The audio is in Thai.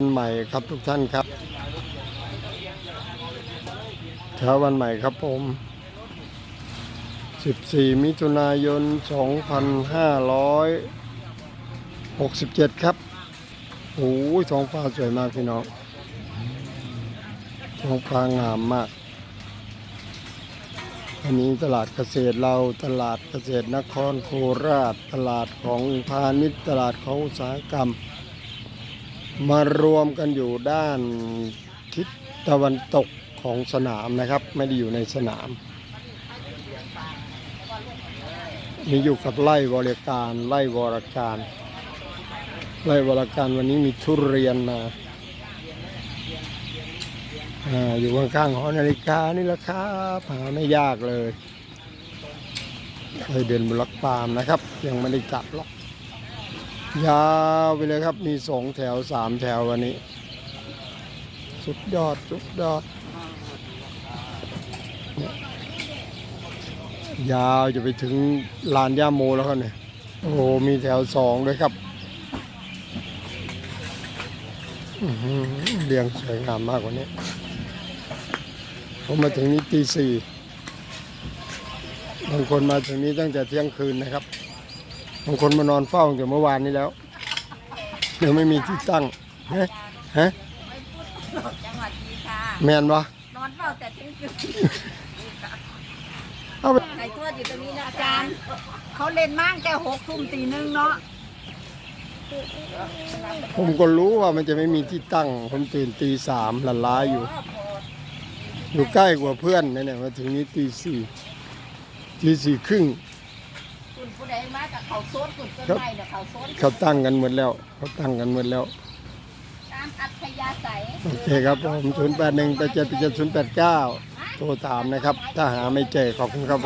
วันใหม่ครับทุกท่านครับเช้าวันใหม่ครับผม 14 มิถุนายน 2567 ครับโอ้ยท้องฟ้าสวยมากพี่น้องท้องฟ้างามมากอันนี้ตลาดเกษตรเราตลาดเกษตรนครโคราช ตลาดของพาณิชย์ตลาดของอุตสาหกรรม มารวมกันอยู่ด้านทิศตะวันตกของสนามนะครับ ไม่ได้อยู่ในสนามมีอยู่กับไล่บริการไล่วรการ ไล่วรการวันนี้มีทุเรียนมาอยู่ข้างๆหอนาฬิกานี่แหละครับหาไม่ยากเลยเคยเดินบลักปามนะครับ ยังไม่ได้กลับหรอก ยาวไปเลยครับ มีสองแถวสามแถววันนี้ สุดยอด สุดยอด ยาวจะไปถึงลานย่าโมแล้วครับเนี่ย โอ้โห มีแถวสองด้วยครับอื้อหือเรียงสวยงามมากกว่านี้ ผมมาถึงนี้ตีสี่บางคนมาถึงนี้ตั้งแต่เที่ยงคืนนะครับ บางคนมานอนเฝ้าตั้งแต่เมื่อวานนี้แล้วเดี๋ยวไม่มีที่ตั้งฮะฮะจังหวัดดีค่ะแมนวะนอนเฝ้าแต่เที่ยงคืนเอาไปไก่ทอดอยู่ตรงนี้นะอาจารย์เขาเล่นมากแค่หกทุ่มตีหนึ่งเนาะผมก็รู้ว่ามันจะไม่มีที่ตั้ง ผมตื่นตีสามละล้าอยู่ อยู่ใกล้กว่าเพื่อนนะเนี่ยมาถึงนี้ตีสี่ตีสี่ครึ่ง คุณผู้ใดมากับเขาโซดคุณต้นไม้เนี่ยเขาโซดเขาตั้งกันหมดแล้ว เขาตั้งกันหมดแล้ว ตามอัธยาศัยโอเคครับผมศูนย์แปดหนึ่งแปดเจ็ดแปดเจ็ดศูนย์แปดเก้าโทรถามนะครับ ถ้าหาไม่เจอขอบคุณครับ